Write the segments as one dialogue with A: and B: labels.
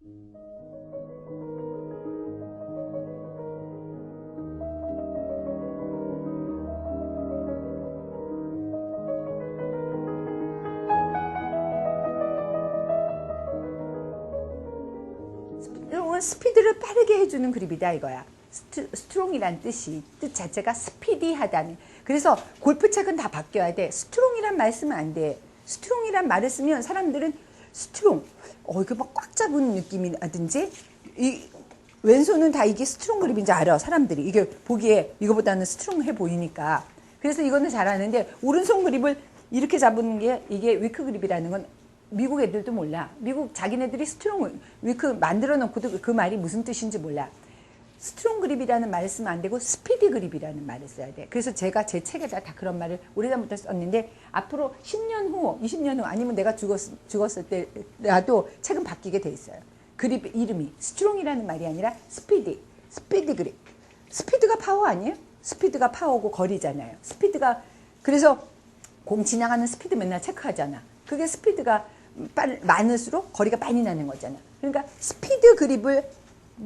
A: 스트롱은 스피드를 빠르게 해주는 그립이다 이거야. 스트, 스트롱이란 뜻이 뜻 자체가 스피디하다는. 그래서 골프책은 다 바뀌어야 돼. 스트롱이란 말 쓰면 안 돼. 스트롱이란 말을 쓰면 사람들은 스트롱, 어 이거 막꽉 잡은 느낌이라든지 이 왼손은 다 이게 스트롱 그립인지 알아 사람들이 이게 보기에 이거보다는 스트롱해 보이니까 그래서 이거는 잘하는데 오른손 그립을 이렇게 잡는 게 이게 위크 그립이라는 건 미국 애들도 몰라. 미국 자기네들이 스트롱 위크 만들어 놓고도 그 말이 무슨 뜻인지 몰라. 스트롱 그립이라는 말을 쓰면 안 되고 스피디 그립이라는 말을 써야 돼. 그래서 제가 제 책에다 다 그런 말을 오래전부터 썼는데 앞으로 10년 후, 20년 후 아니면 내가 죽었, 죽었을 때라도 책은 바뀌게 돼 있어요. 그립 이름이 스트롱이라는 말이 아니라 스피디, 스피디 그립. 스피드가 파워 아니에요? 스피드가 파워고 거리잖아요. 스피드가 그래서 공 지나가는 스피드 맨날 체크하잖아. 그게 스피드가 빨, 많을수록 거리가 많이 나는 거잖아. 그러니까 스피드 그립을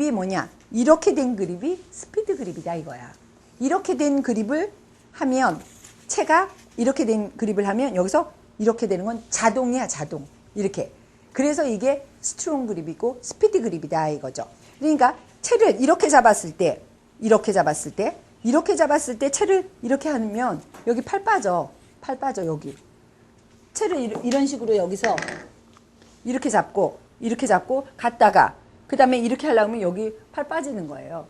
A: 이 뭐냐? 이렇게 된 그립이 스피드 그립이다 이거야. 이렇게 된 그립을 하면 채가 이렇게 된 그립을 하면 여기서 이렇게 되는 건 자동이야 자동. 이렇게. 그래서 이게 스트롱 그립이고 스피드 그립이다 이거죠. 그러니까 채를 이렇게 잡았을 때 이렇게 잡았을 때 이렇게 잡았을 때 채를 이렇게 하면 여기 팔 빠져. 팔 빠져 여기. 채를 이런 식으로 여기서 이렇게 잡고 이렇게 잡고 갔다가 그 다음에 이렇게 하려면 여기 팔 빠지는 거예요.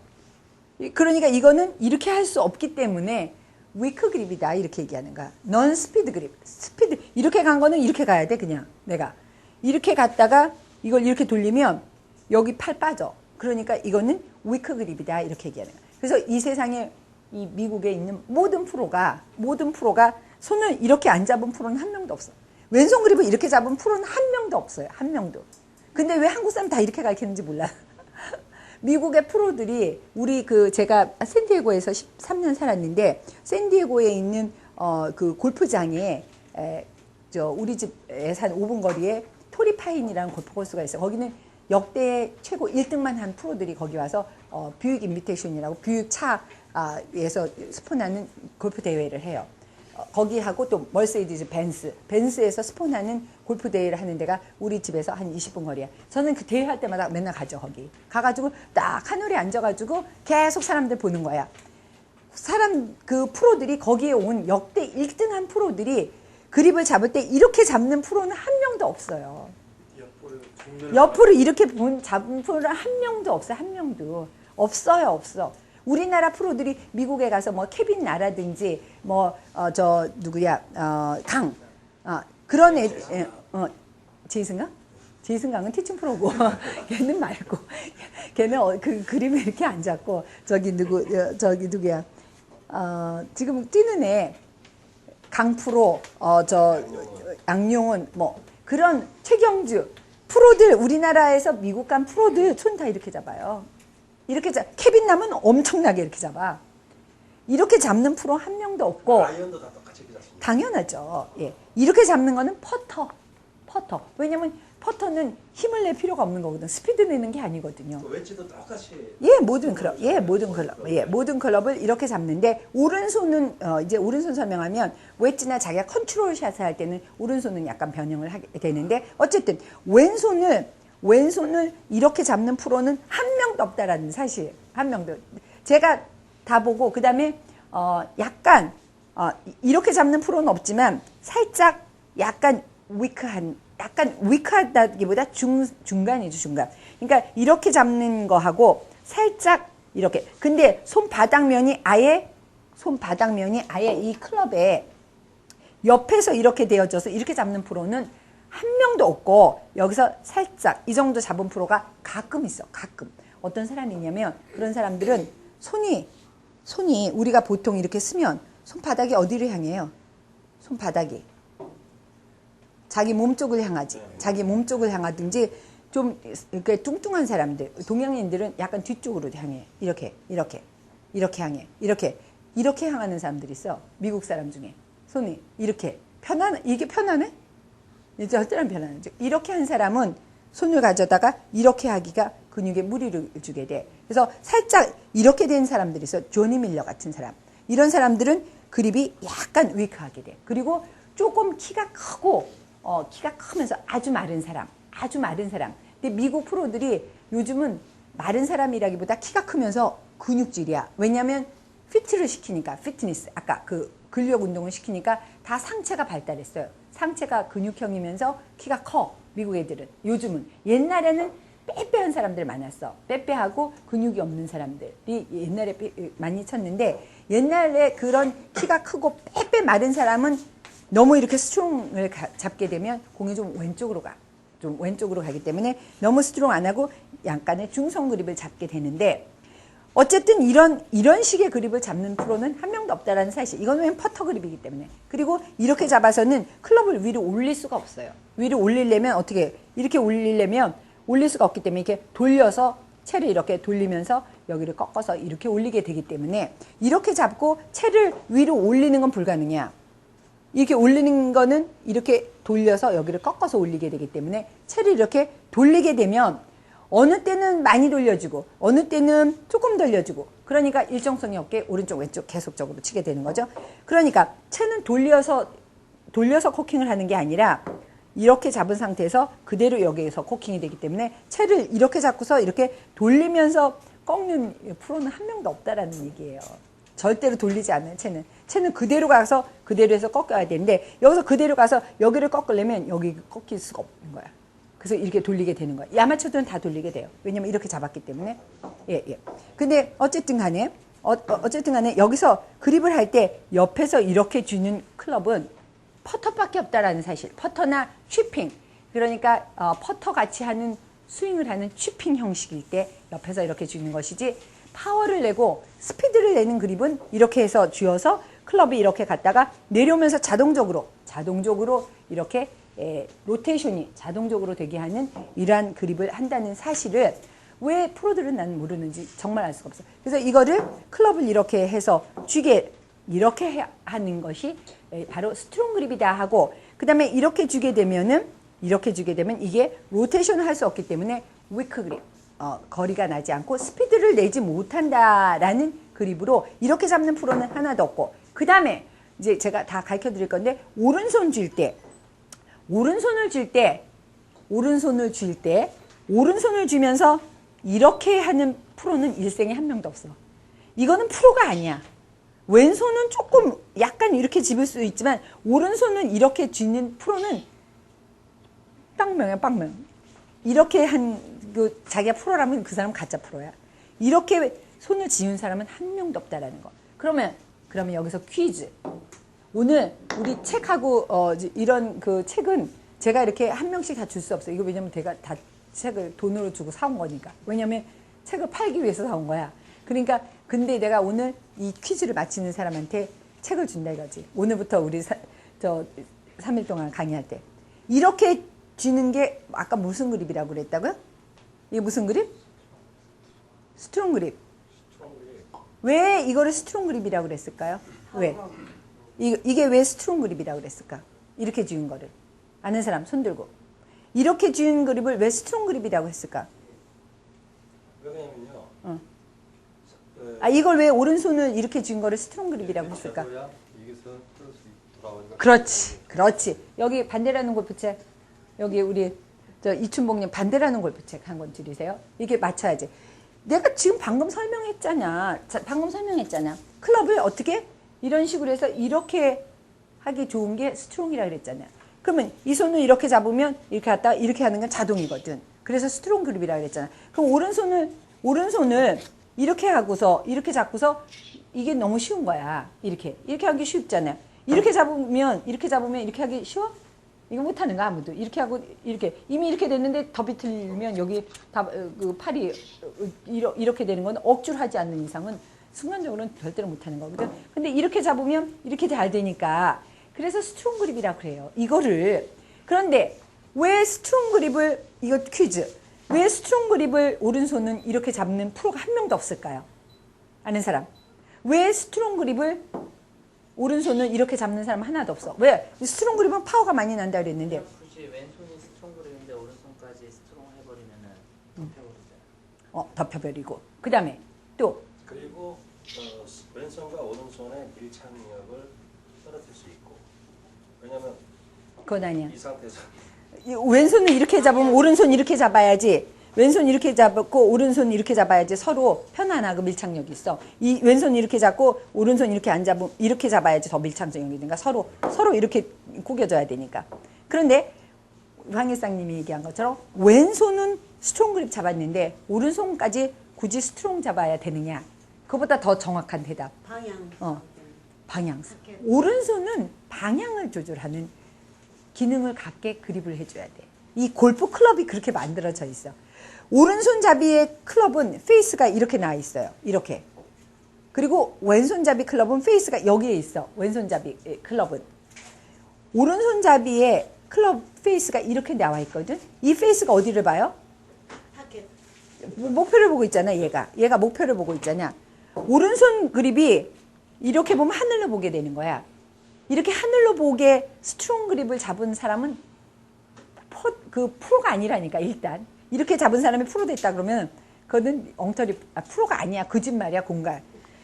A: 이- 그러니까 이거는 이렇게 할 수 없기 때문에 위크 그립이다 이렇게 얘기하는 거야. 넌 스피드 그립. 스피드 이렇게 간 거는 이렇게 가야 돼 그냥 내가 이렇게 갔다가 이걸 이렇게 돌리면 여기 팔 빠져. 그러니까 이거는 위크 그립이다 이렇게 얘기하는 거야. 그래서 이 세상에 이 미국에 있는 모든 프로가 모든 프로가 손을 이렇게 안 잡은 프로는 한 명도 없어. 왼손 그립을 이렇게 잡은 프로는 한 명도 없어요. 한 명도. 근데 왜 한국 사람 다 이렇게 가르치는지 몰라. 미국의 프로들이 우리 그 제가 샌디에고에서 13년 살았는데 샌디에고에 있는 어 그 골프장에 에, 저 우리 집에서 한 5분 거리에 토리파인이라는 골프 코스가 있어요. 거기는 역대 최고 1등만 한 프로들이 거기 와서 어, 뷰익 인비테이션이라고 뷰익 차에서 스폰하는 골프 대회를 해요. 어, 거기하고 또 멀세이디즈 벤스, 벤스에서 스폰하는 골프 대회를 하는 데가 우리 집에서 한 20분 거리야. 저는 그 대회 할 때마다 맨날 가죠, 거기. 가가지고 딱 하늘에 앉아가지고 계속 사람들 보는 거야. 사람, 그 프로들이 거기에 온 역대 1등한 프로들이 그립을 잡을 때 이렇게 잡는 프로는 한 명도 없어요.
B: 옆으로
A: 이렇게 본 잡은 프로는 한 명도 없어요. 한 명도 없어요. 없어. 우리나라 프로들이 미국에 가서 뭐 케빈 나라든지 뭐 어 저 누구야 어강 어, 그런 애 예, 어 제이슨가? 제이슨 강은 티칭 프로고 걔는 말고 걔는 어, 그 그림에 이렇게 안 잡고 저기 누구 어, 저기 누구야 어 지금 뛰는 애 강프로 어 저 양용은 뭐 그런 최경주 프로들 우리나라에서 미국 간 프로들 손다 이렇게 잡아요. 이렇게 잡 케빈 남은 엄청나게 이렇게 잡아. 이렇게 잡는 프로 한 명도 없고. 당연하죠. 예. 이렇게 잡는 거는 퍼터. 퍼터. 왜냐면 퍼터는 힘을 낼 필요가 없는 거거든. 스피드 내는 게 아니거든요.
B: 그 웨지도 똑같이
A: 예, 모든 클럽, 예, 모든 클럽, 예, 모든 클럽을 이렇게 잡는데 오른손은 어, 이제 오른손 설명하면 웨지나 자기가 컨트롤 샷을 할 때는 오른손은 약간 변형을 하게 되는데 어쨌든 왼손을 왼손을 이렇게 잡는 프로는 한 명도 없다라는 사실 한 명도 제가 다 보고 그 다음에 어, 약간 어, 이- 이렇게 잡는 프로는 없지만 살짝 약간 위크한 약간 위크하다기보다 중 중간이죠 중간. 그러니까 이렇게 잡는 거하고 살짝 이렇게. 근데 손바닥면이 아예 손바닥면이 아예 이 클럽에 옆에서 이렇게 되어져서 이렇게 잡는 프로는 한 명도 없고 여기서 살짝 이 정도 잡은 프로가 가끔 있어. 가끔. 어떤 사람이 있냐면 그런 사람들은 손이 손이 우리가 보통 이렇게 쓰면 손바닥이 어디를 향해요? 손바닥이 자기 몸 쪽을 향하지. 자기 몸 쪽을 향하든지 좀 이렇게 뚱뚱한 사람들, 동양인들은 약간 뒤쪽으로 향해. 이렇게, 이렇게, 이렇게 향해. 이렇게, 이렇게 향하는 사람들이 있어. 미국 사람 중에. 손이 이렇게. 편안, 이게 편안해? 이제 어쩌면 편안하죠. 이렇게 한 사람은 손을 가져다가 이렇게 하기가 근육에 무리를 주게 돼. 그래서 살짝 이렇게 된 사람들이 있어. 조니 밀러 같은 사람. 이런 사람들은 그립이 약간 위크하게 돼. 그리고 조금 키가 크고 어, 키가 크면서 아주 마른 사람. 아주 마른 사람. 근데 미국 프로들이 요즘은 마른 사람이라기보다 키가 크면서 근육질이야. 왜냐면 피트를 시키니까 피트니스 아까 그 근력 운동을 시키니까 다 상체가 발달했어요. 상체가 근육형이면서 키가 커. 미국 애들은 요즘은 옛날에는 빼빼한 사람들 많았어. 빼빼하고 근육이 없는 사람들이 옛날에 빼- 많이 쳤는데 옛날에 그런 키가 크고 빼빼 마른 사람은 너무 이렇게 스트롱을 가- 잡게 되면 공이 좀 왼쪽으로 가. 좀 왼쪽으로 가기 때문에 너무 스트롱 안 하고 약간의 중성 그립을 잡게 되는데 어쨌든 이런 이런 식의 그립을 잡는 프로는 한 명도 없다라는 사실. 이거는 웬 퍼터 그립이기 때문에. 그리고 이렇게 잡아서는 클럽을 위로 올릴 수가 없어요. 위로 올리려면 어떻게 이렇게 올리려면 올릴 수가 없기 때문에 이렇게 돌려서 채를 이렇게 돌리면서 여기를 꺾어서 이렇게 올리게 되기 때문에 이렇게 잡고 채를 위로 올리는 건 불가능이야. 이렇게 올리는 거는 이렇게 돌려서 여기를 꺾어서 올리게 되기 때문에 채를 이렇게 돌리게 되면 어느 때는 많이 돌려주고 어느 때는 조금 돌려주고 그러니까 일정성이 없게 오른쪽 왼쪽 계속적으로 치게 되는 거죠. 그러니까 채는 돌려서 돌려서 코킹을 하는 게 아니라 이렇게 잡은 상태에서 그대로 여기에서 코킹이 되기 때문에 채를 이렇게 잡고서 이렇게 돌리면서 꺾는 프로는 한 명도 없다라는 얘기예요. 절대로 돌리지 않는 채는 채는 그대로 가서 그대로 해서 꺾어야 되는데 여기서 그대로 가서 여기를 꺾으려면 여기 꺾일 수가 없는 거야. 그래서 이렇게 돌리게 되는. 이 아마추어들은 다 돌리게 돼요. 왜냐면 이렇게 잡았기 때문에. 예, 예. 근데 어쨌든 간에 어, 어, 쨌든 간에 여기서 그립을 할 때 옆에서 이렇게 쥐는 클럽은 퍼터밖에 없다라는 사실. 퍼터나 취핑. 그러니까 어, 퍼터 같이 하는 스윙을 하는 취핑 형식일 때 옆에서 이렇게 쥐는 것이지 파워를 내고 스피드를 내는 그립은 이렇게 해서 쥐어서 클럽이 이렇게 갔다가 내려오면서 자동적으로 자동적으로 이렇게 에, 로테이션이 자동적으로 되게 하는 이러한 그립을 한다는 사실을 왜 프로들은 나는 모르는지 정말 알 수가 없어. 그래서 이거를 클럽을 이렇게 해서 쥐게 이렇게 해- 하는 것이 에, 바로 스트롱 그립이다 하고 그 다음에 이렇게 주게 되면은 이렇게 주게 되면 이게 로테이션을 할 수 없기 때문에 위크 그립 어, 거리가 나지 않고 스피드를 내지 못한다라는 그립으로 이렇게 잡는 프로는 하나도 없고 그 다음에 이제 제가 다 가르쳐 드릴 건데 오른손 쥘때 오른손을 쥘때 오른손을 쥘때 오른손을 쥐면서 이렇게 하는 프로는 일생에 한 명도 없어. 이거는 프로가 아니야. 왼손은 조금 약간 이렇게 집을 수 있지만 오른손은 이렇게 쥐는 프로는 빵명이야 빵명. 이렇게 한 그 자기가 프로라면 그 사람 가짜 프로야. 이렇게 손을 지은 사람은 한 명도 없다라는 거. 그러면 그러면 여기서 퀴즈. 오늘 우리 책하고 어 이런 그 책은 제가 이렇게 한 명씩 다 줄 수 없어요. 이거 왜냐면 제가 다 책을 돈으로 주고 사온 거니까. 왜냐면 책을 팔기 위해서 사온 거야. 그러니까 근데 내가 오늘 이 퀴즈를 맞히는 사람한테 책을 준다 이거지. 오늘부터 우리 사, 저 3일 동안 강의할 때. 이렇게 쥐는 게 아까 무슨 그립이라고 그랬다고요? 이게 무슨 그립? 스트롱 그립. 왜 이거를 스트롱 그립이라고 그랬을까요? 왜? 이, 이게 왜 스트롱 그립이라고 그랬을까? 이렇게 쥐은 거를. 아는 사람 손 들고. 이렇게 쥐은 그립을 왜 스트롱 그립이라고 했을까?
B: 왜냐면요.
A: 어.
B: 그,
A: 아, 이걸 왜 오른손을 이렇게 쥐은 거를 스트롱 그립이라고 했을까?
C: 야 여기서 플러스 돌아오니까
A: 그렇지. 그렇지. 여기 반대라는 골프책. 여기 우리 저 이춘복님 반대라는 골프책 한 권 드리세요. 이게 맞춰야지. 내가 지금 방금 설명했잖아. 자, 방금 설명했잖아. 클럽을 어떻게 이런 식으로 해서 이렇게 하기 좋은 게 스트롱이라 그랬잖아. 그러면 이 손을 이렇게 잡으면 이렇게 갔다가 이렇게 하는 건 자동이거든. 그래서 스트롱 그립이라 그랬잖아. 그럼 오른손을 오른손을 이렇게 하고서 이렇게 잡고서 이게 너무 쉬운 거야. 이렇게 이렇게 하기 쉽잖아요. 이렇게 잡으면 이렇게 잡으면 이렇게 하기 쉬워? 이거 못하는 거 아무도 이렇게 하고 이렇게 이미 이렇게 됐는데 더 비틀면 여기 다 그 팔이 어, 이렇게 되는 건 억지로 하지 않는 이상은 순간적으로는 절대로 못하는 거거든. 근데 이렇게 잡으면 이렇게 잘 되니까 그래서 스트롱 그립이라 그래요. 이거를 그런데 왜 스트롱 그립을 이거 퀴즈 왜 스트롱 그립을 오른손은 이렇게 잡는 프로가 한 명도 없을까요? 아는 사람 왜 스트롱 그립을 오른손을 이렇게 잡는 사람 하나도 없어. 왜? 스트롱 그립은 파워가 많이 난다 그랬는데.
D: 굳이 왼손이 스트롱 그립인데 오른손까지 스트롱
B: 덮여버리죠.
A: 어, 덮여버리고 그 다음에 또
B: 그리고 어, 왼손과 오른손의 밀착력을 떨어뜨릴 수 있고 왜냐면
A: 그건 아니야.
B: 이 상태에서
A: 이 왼손을 이렇게 잡으면 오른손 이렇게 잡아야지. 왼손 이렇게 잡고 오른손 이렇게 잡아야지 서로 편안하고 밀착력이 있어. 이 왼손 이렇게 잡고 오른손 이렇게 안 잡으면 이렇게 잡아야지 더 밀착력이 있는가 서로 서로 이렇게 구겨져야 되니까. 그런데 황일상님이 얘기한 것처럼 왼손은 스트롱 그립 잡았는데 오른손까지 굳이 스트롱 잡아야 되느냐? 그보다 더 정확한 대답.
D: 방향.
A: 어. 방향.
D: 타켓.
A: 오른손은 방향을 조절하는 기능을 갖게 그립을 해줘야 돼. 이 골프 클럽이 그렇게 만들어져 있어. 오른손 잡이의 클럽은 페이스가 이렇게 나와 있어요. 이렇게. 그리고 왼손잡이 클럽은 페이스가 여기에 있어. 왼손잡이 클럽은. 오른손잡이의 클럽 페이스가 이렇게 나와 있거든. 이 페이스가 어디를 봐요? 목표를 보고 있잖아, 얘가. 얘가 목표를 보고 있잖아. 오른손 그립이 이렇게 보면 하늘로 보게 되는 거야. 이렇게 하늘로 보게 스트롱 그립을 잡은 사람은 프로, 그 프로가 아니라니까, 일단. 이렇게 잡은 사람이 프로 됐다 그러면 그거는 엉터리, 아, 프로가 아니야. 거짓말이야, 공간.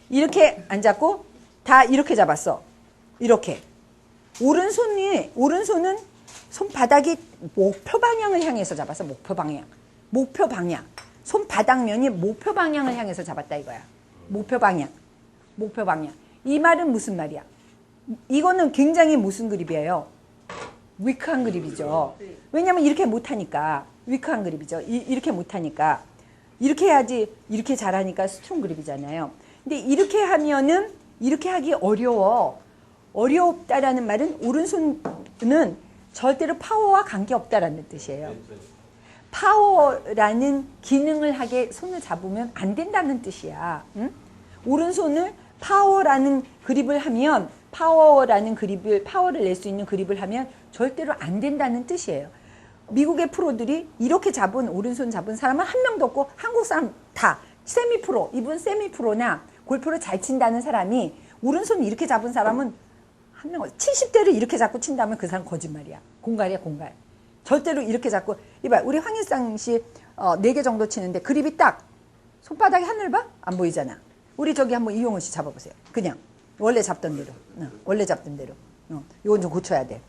A: 이렇게 안 잡고 다 이렇게 잡았어. 이렇게. 오른손이, 오른손은 손바닥이 목표 방향을 향해서 잡았어. 목표 방향. 목표 방향. 손바닥면이 목표 방향을 향해서 잡았다 이거야. 목표 방향. 목표 방향. 이 말은 무슨 말이야? 이거는 굉장히 무슨 그립이에요? 위크한 그립이죠. 왜냐면 이렇게 못하니까. 위크한 그립이죠. 이, 이렇게 못하니까. 이렇게 해야지, 이렇게 잘하니까 스트롱 그립이잖아요. 근데 이렇게 하면은, 이렇게 하기 어려워. 어렵다라는 말은 오른손은 절대로 파워와 관계없다라는 뜻이에요.
C: 왼손이
A: 파워라는 기능을 하게 손을 잡으면 안 된다는 뜻이야. 응? 오른손을 파워라는 그립을 하면 파워라는 그립을 파워를 낼 수 있는 그립을 하면 절대로 안 된다는 뜻이에요. 미국의 프로들이 이렇게 잡은 오른손 잡은 사람은 한 명도 없고 한국 사람 다 세미 프로 이분 세미 프로나 골프를 잘 친다는 사람이 오른손 이렇게 잡은 사람은 한 명, 70대를 이렇게 잡고 친다면 그 사람 거짓말이야. 공갈이야, 공갈. 절대로 이렇게 잡고, 이봐, 우리 황일상 씨, 어, 4개 정도 치는데 그립이 딱, 손바닥에 하늘 봐? 안 보이잖아. 우리 저기 한번 이용호 씨 잡아보세요. 그냥. 원래 잡던 대로. 어, 원래 잡던 대로. 어, 이건 좀 고쳐야 돼.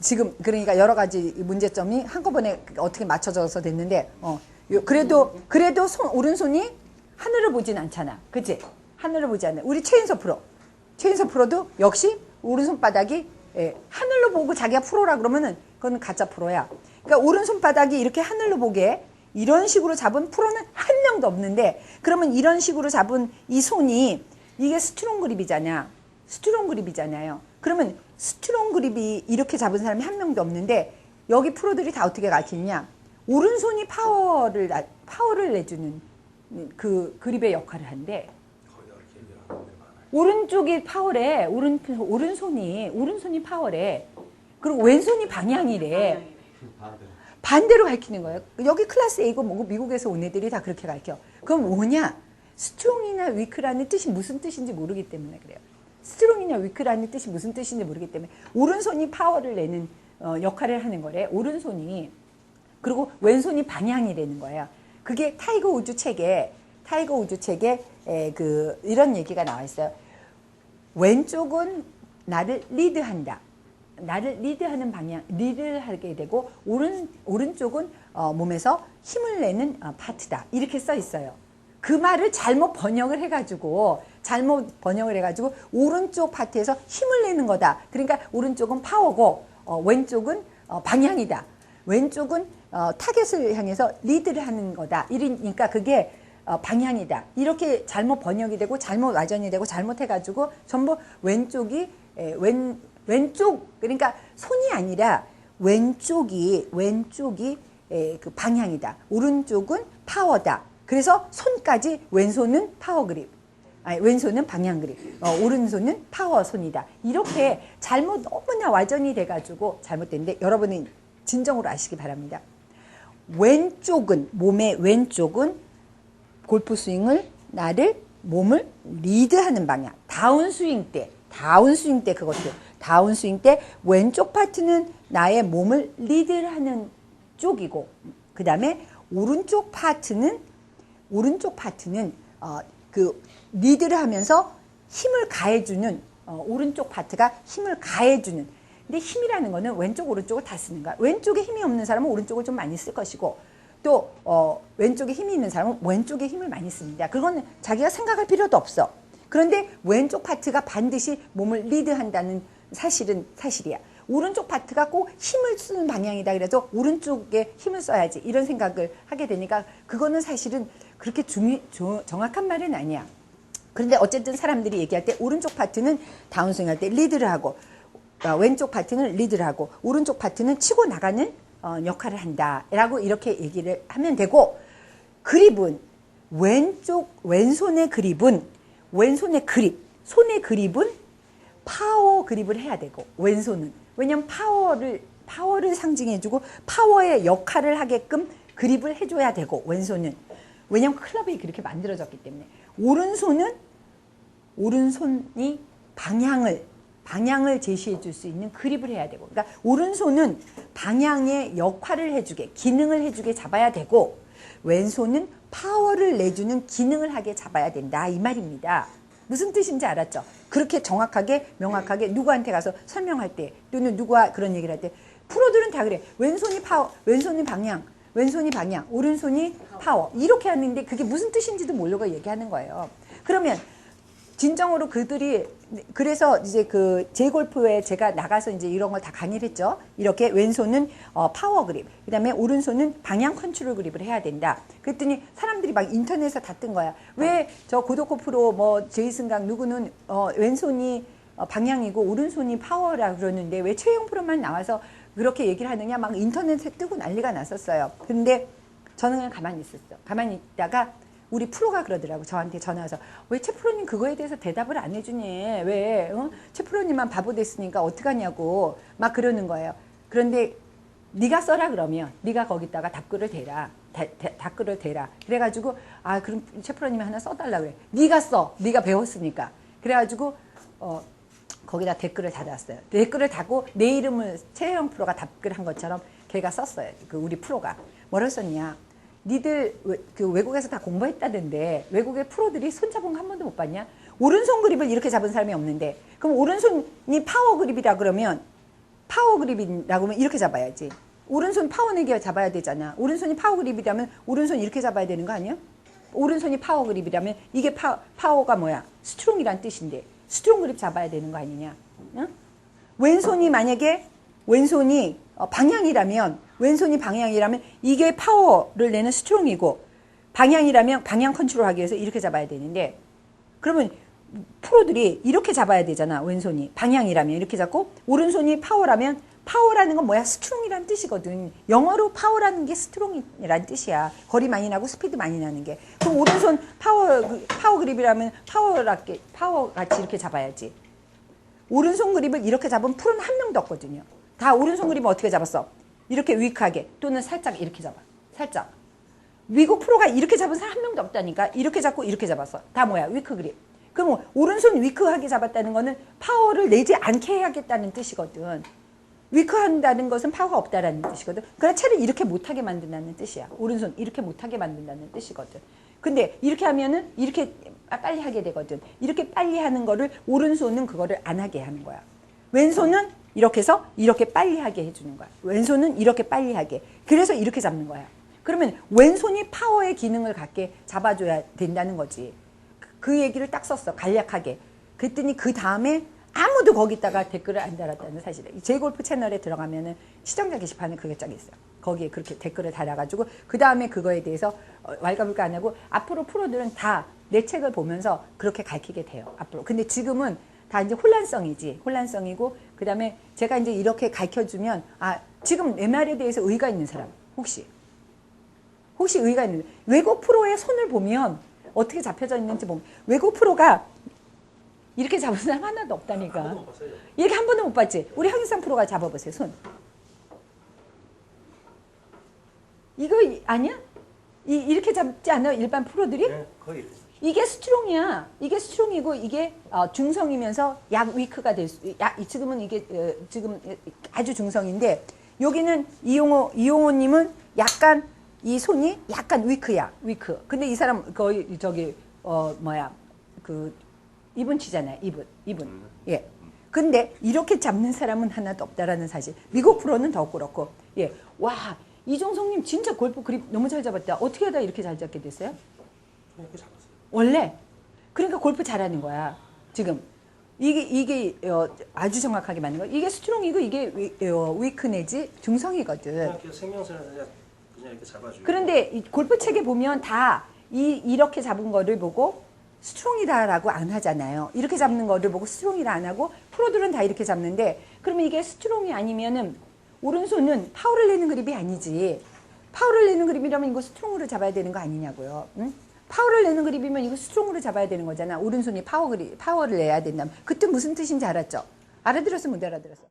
A: 지금, 그러니까 여러 가지 문제점이 한꺼번에 어떻게 맞춰져서 됐는데, 어, 요- 그래도, 그래도 손, 오른손이 하늘을 보진 않잖아. 그치? 하늘을 보지 않아. 우리 최인서 프로. 최인서 프로도 역시 오른손 바닥이 예, 하늘로 보고 자기가 프로라 그러면은 그건 가짜 프로야. 그러니까 오른손 바닥이 이렇게 하늘로 보게 이런 식으로 잡은 프로는 한 명도 없는데 그러면 이런 식으로 잡은 이 손이 이게 스트롱 그립이잖아. 스트롱 그립이잖아요. 그러면 스트롱 그립이 이렇게 잡은 사람이 한 명도 없는데 여기 프로들이 다 어떻게 가르치느냐? 오른손이 파워를 나- 파워를 내주는 그 그립의 역할을 한대. 오른쪽이 파워래. 오른 오른손이 오른손이 파워래. 그리고 왼손이 방향이래.
C: 반대로
A: 가르치는 거예요. 여기 클래스 A고 뭐고 미국에서 온 애들이 다 그렇게 가르쳐. 그럼 뭐냐? 스트롱이나 위크라는 뜻이 무슨 뜻인지 모르기 때문에 그래요. 스트롱이나 위크라는 뜻이 무슨 뜻인지 모르기 때문에 오른손이 파워를 내는 어, 역할을 하는 거래. 오른손이 그리고 왼손이 방향이 되는 거야. 그게 타이거 우주 책에 타이거 우주 책에 에, 그 이런 얘기가 나와 있어요. 왼쪽은 나를 리드한다. 나를 리드하는 방향, 리드를 하게 되고 오른 오른쪽은 어, 몸에서 힘을 내는 어, 파트다. 이렇게 써 있어요. 그 말을 잘못 번역을 해가지고 잘못 번역을 해가지고 오른쪽 파트에서 힘을 내는 거다. 그러니까 오른쪽은 파워고 어, 왼쪽은 어, 방향이다. 왼쪽은 어, 타겟을 향해서 리드를 하는 거다. 이러니까 그게 어, 방향이다. 이렇게 잘못 번역이 되고 잘못 와전이 되고 잘못해가지고 전부 왼쪽이 에, 왼 왼쪽 그러니까 손이 아니라 왼쪽이 왼쪽이 에, 그 방향이다. 오른쪽은 파워다. 그래서 손까지 왼손은 파워 그립. 아니, 왼손은 방향 그립. 어, 오른손은 파워 손이다. 이렇게 잘못 너무나 와전이 돼가지고 잘못됐는데 여러분은 진정으로 아시기 바랍니다. 왼쪽은 몸의 왼쪽은 골프 스윙을 나를 몸을 리드하는 방향 다운 스윙 때 다운 스윙 때 그것도 다운 스윙 때 왼쪽 파트는 나의 몸을 리드하는 쪽이고 그 다음에 오른쪽 파트는 오른쪽 파트는 어, 그 리드를 하면서 힘을 가해주는 어, 오른쪽 파트가 힘을 가해주는. 근데 힘이라는 거는 왼쪽 오른쪽을 다 쓰는 거야. 왼쪽에 힘이 없는 사람은 오른쪽을 좀 많이 쓸 것이고 또 어, 왼쪽에 힘이 있는 사람은 왼쪽에 힘을 많이 씁니다. 그건 자기가 생각할 필요도 없어. 그런데 왼쪽 파트가 반드시 몸을 리드한다는 사실은 사실이야 오른쪽 파트가 꼭 힘을 쓰는 방향이다 그래서 오른쪽에 힘을 써야지 이런 생각을 하게 되니까 그거는 사실은 그렇게 중요, 조- 정확한 말은 아니야. 그런데 어쨌든 사람들이 얘기할 때 오른쪽 파트는 다운스윙 할 때 리드를 하고 어, 왼쪽 파트는 리드를 하고 오른쪽 파트는 치고 나가는 어, 역할을 한다라고 이렇게 얘기를 하면 되고 그립은 왼쪽 왼손의 그립은 왼손의 그립 손의 그립은 파워 그립을 해야 되고 왼손은. 왜냐면 파워를 파워를 상징해주고 파워의 역할을 하게끔 그립을 해줘야 되고 왼손은. 왜냐면 클럽이 그렇게 만들어졌기 때문에. 오른손은 오른손이 방향을 방향을 제시해 줄 수 있는 그립을 해야 되고. 그러니까 오른손은 방향의 역할을 해주게 기능을 해주게 잡아야 되고 왼손은 파워를 내주는 기능을 하게 잡아야 된다. 이 말입니다 무슨 뜻인지 알았죠? 그렇게 정확하게 명확하게 누구한테 가서 설명할 때 또는 누구와 그런 얘기를 할 때 프로들은 다 그래. 왼손이 파워 왼손이 방향 왼손이 방향 오른손이 파워. 이렇게 하는데 그게 무슨 뜻인지도 모르고 얘기하는 거예요. 그러면 진정으로 그들이 그래서 이제 그 제골프에 제가 나가서 이제 이런 걸 다 강의를 했죠. 이렇게 왼손은 어, 파워 그립, 그 다음에 오른손은 방향 컨트롤 그립을 해야 된다. 그랬더니 사람들이 막 인터넷에 다 뜬 거야. 왜 저 고도코 프로 뭐 제이슨강 누구는 어, 왼손이 어, 방향이고 오른손이 파워라 그러는데 왜 최영 프로만 나와서 그렇게 얘기를 하느냐 막 인터넷에 뜨고 난리가 났었어요. 근데 저는 그냥 가만히 있었어. 가만히 있다가 우리 프로가 그러더라고 저한테 전화 와서. 왜최 프로님 그거에 대해서 대답을 안 해주니? 왜 어? 최 프로님만 바보 됐으니까 어떡하냐고 막 그러는 거예요. 그런데 네가 써라 그러면 네가 거기다가 답글을 대라. 다- 다- 답글을 대라. 그래가지고 아 그럼 최 프로님이 하나 써달라 그래. 네가 써. 네가 배웠으니까. 그래가지고 어 거기다 댓글을 달았어요. 댓글을 달고 내 이름을 최혜영 프로가 답글한 것처럼 걔가 썼어요. 그 우리 프로가. 뭐라 썼냐? 니들 외- 그 외국에서 다 공부했다던데 외국의 프로들이 손 잡은 거 한 번도 못 봤냐? 오른손 그립을 이렇게 잡은 사람이 없는데 그럼 오른손이 파워 그립이라 그러면 파워 그립이라고 하면 이렇게 잡아야지. 오른손 파워 내기 잡아야 되잖아. 오른손이 파워 그립이라면 오른손 이렇게 잡아야 되는 거 아니야? 오른손이 파워 그립이라면 이게 파, 파워가 뭐야? 스트롱이란 뜻인데 스트롱 그립 잡아야 되는 거 아니냐? 응? 왼손이 만약에 왼손이 어, 방향이라면 왼손이 방향이라면 이게 파워를 내는 스트롱이고 방향이라면 방향 컨트롤하기 위해서 이렇게 잡아야 되는데 그러면 프로들이 이렇게 잡아야 되잖아 왼손이. 방향이라면 이렇게 잡고 오른손이 파워라면 파워라는 건 뭐야? 스트롱이라는 뜻이거든. 영어로 파워라는 게 스트롱이라는 뜻이야. 거리 많이 나고 스피드 많이 나는 게. 그럼 오른손 파워 그- 파워 그립이라면 파워라게 파워 같이 이렇게 잡아야지. 오른손 그립을 이렇게 잡은 프로는 한 명도 없거든요 다 오른손 그립을 어떻게 잡았어 이렇게 위크하게 또는 살짝 이렇게 잡아 살짝 미국 프로가 이렇게 잡은 사람 한 명도 없다니까. 이렇게 잡고 이렇게 잡았어. 다 뭐야? 위크 그립. 그럼 오른손 위크하게 잡았다는 거는 파워를 내지 않게 해야겠다는 뜻이거든. 위크한다는 것은 파워가 없다라는 뜻이거든. 그러나 채를 이렇게 못하게 만든다는 뜻이야. 오른손 이렇게 못하게 만든다는 뜻이거든. 근데 이렇게 하면은 이렇게 빨리 하게 되거든. 이렇게 빨리 하는 거를 오른손은 그거를 안 하게 하는 거야. 왼손은 이렇게 해서 이렇게 빨리 하게 해주는 거야. 왼손은 이렇게 빨리 하게. 그래서 이렇게 잡는 거야. 그러면 왼손이 파워의 기능을 갖게 잡아줘야 된다는 거지. 그- 그 얘기를 딱 썼어. 간략하게. 그랬더니 그 다음에 아무도 거기다가 댓글을 안 달았다는. 이 제골프 채널에 들어가면은 시청자 게시판에 그게 쫙 있어요. 거기에 그렇게 댓글을 달아가지고 그 다음에 그거에 대해서 어, 왈가불가 안 하고 앞으로 프로들은 다 내 책을 보면서 그렇게 가르치게 돼요. 앞으로. 근데 지금은 다 이제 혼란성이지. 혼란성이고 그 다음에 제가 이제 이렇게 가르쳐 주면 아 지금 내 말에 대해서 의가 있는 사람 혹시 혹시 의가 있는 외국 프로의 손을 보면 어떻게 잡혀져 있는지 보면 외국 프로가 이렇게 잡은 사람 하나도 없다니까. 이렇게 한 번도 못 봤지. 우리 황희상 프로가 잡아보세요 손. 이거 이- 아니야? 이, 이렇게 잡지 않아요 일반 프로들이?
B: 네, 거의 이게
A: 스트롱이야. 이게 스트롱이고 이게 어, 중성이면서 약 위크가 될 수. 약 지금은 이게 어, 지금 아주 중성인데 여기는 이용호 이용호님은 약간 이 손이 약간 위크야, 위크. 근데 이 사람 거의 저기 어 뭐야 그 이분 치잖아요, 이분, 이분. 예. 근데 이렇게 잡는 사람은 하나도 없다라는 사실. 미국 프로는 더 그렇고, 예. 와 이종성님 진짜 골프 그립 너무 잘 잡았다. 어떻게 하다 이렇게 잘 잡게 됐어요? 원래 그러니까 골프 잘하는 거야 지금 이게 이게 어, 아주 정확하게 맞는 거야 이게 스트롱이고 이게 위, 어, 위크 내지 중성이거든
B: 그냥 생명선에서 그냥, 그냥 이렇게 잡아주고.
A: 그런데 이 골프 책에 보면 다 이 이렇게 잡은 거를 보고 스트롱이다라고 안 하잖아요 이렇게 잡는 거를 보고 스트롱이라 안 하고 프로들은 다 이렇게 잡는데 그러면 이게 스트롱이 아니면은 오른손은 파워를 내는 그립이 아니지 파워를 내는 그립이라면 이거 스트롱으로 잡아야 되는 거 아니냐고요. 응? 파워를 내는 그립이면 이거 스트롱으로 잡아야 되는 거잖아. 오른손이 파워 그립, 파워를 내야 된다면. 그때 무슨 뜻인지 알았죠? 알아들었어, 못 알아들었어?